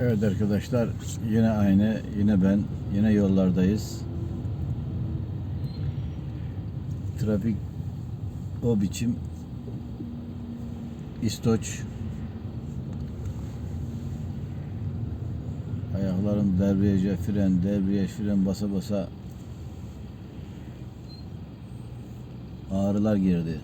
Evet arkadaşlar yine aynı yine ben yine yollardayız. Trafik o biçim İstoç ayaklarım debriyaja fren debriyaj fren basa basa ağrılar girdi.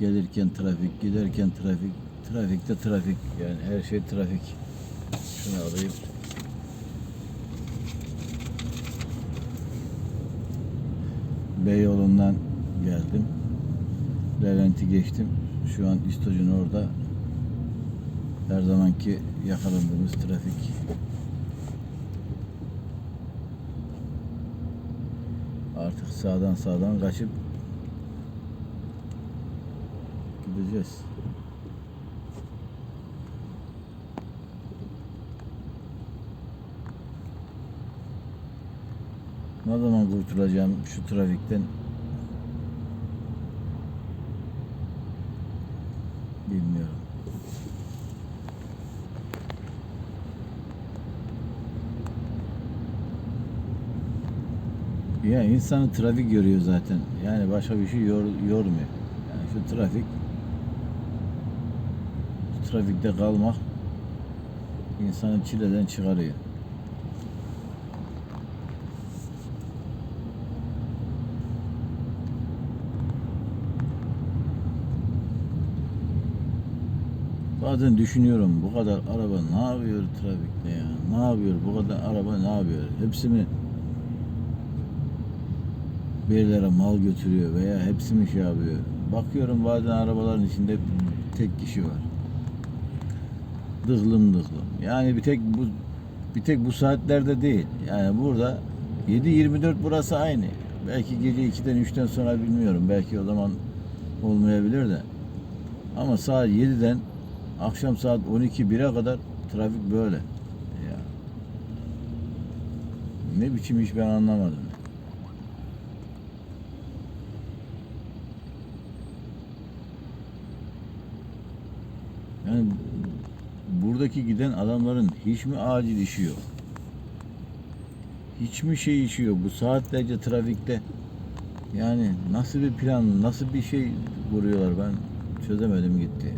Gelirken trafik, giderken trafik, trafikte trafik. Yani her şey trafik. Şunu alayım. Beyoğlu'ndan geldim. Levent'i geçtim. Şu an İstoç'un orada. Her zamanki yakalandığımız trafik. Artık sağdan sağdan kaçıp gideceğiz. Ne zaman kurtulacağım şu trafikten? Bilmiyorum. Ya insanı trafik görüyor zaten. Yani başka bir şey yor, yormuyor. Yani şu trafik trafikte kalmak insanı çileden çıkarıyor. Bazen düşünüyorum bu kadar araba ne yapıyor trafikte ya? Ne yapıyor? Bu kadar araba ne yapıyor? Hepsi mi bir mal götürüyor veya hepsi mi şey yapıyor? Bakıyorum bazen arabaların içinde tek kişi var. Dıklım dıklım. Yani bir tek bu bir tek bu saatlerde değil. Yani burada 7-24 burası aynı. Belki gece 2'den 3'ten sonra bilmiyorum. Belki o zaman olmayabilir de. Ama saat 7'den akşam saat 12 1'e kadar trafik böyle. Ya. Ne biçim iş ben anlamadım. Yani buradaki giden adamların hiç mi acil işi yok? Hiç mi şey işi yok? Bu saatlerce trafikte yani nasıl bir plan, nasıl bir şey kuruyorlar ben çözemedim gitti.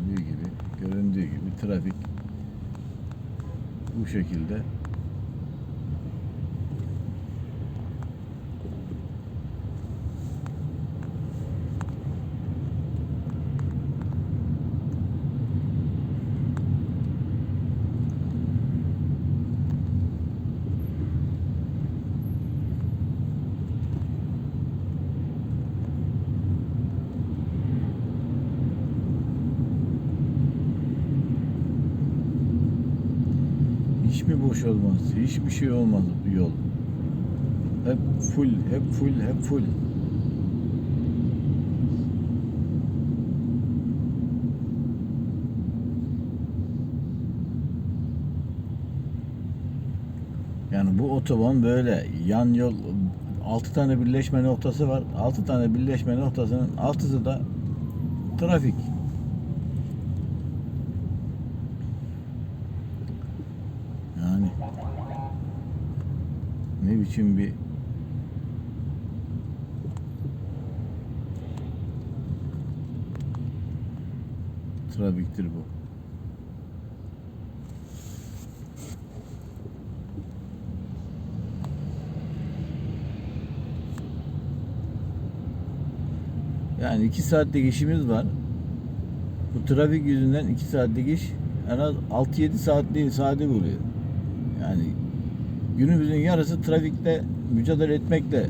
Göründüğü gibi, göründüğü gibi trafik bu şekilde hiç mi boş olmaz? Hiçbir şey olmaz bu yol. Hep full, hep full, hep full. Yani bu otoban böyle yan yol 6 tane birleşme noktası var. 6 tane birleşme noktasının 6'sı da trafik. Yani ne biçim bir trafiktir bu. Yani iki saatlik işimiz var. Bu trafik yüzünden iki saatlik iş en az 6-7 saatliği saati buluyor. Yani günümüzün yarısı trafikte mücadele etmekle.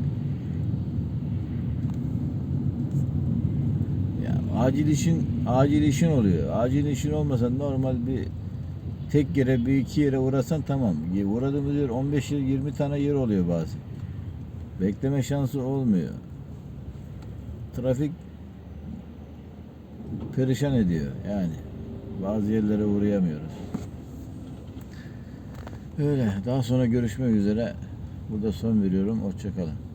Ya acil işin acil işin oluyor. Acil işin olmasa normal bir tek yere bir iki yere uğrasan tamam. Uğradığımız yer 15 yıl 20 tane yer oluyor bazen. Bekleme şansı olmuyor. Trafik perişan ediyor yani. Bazı yerlere uğrayamıyoruz. Öyle. Daha sonra görüşmek üzere. Burada son veriyorum. Hoşçakalın.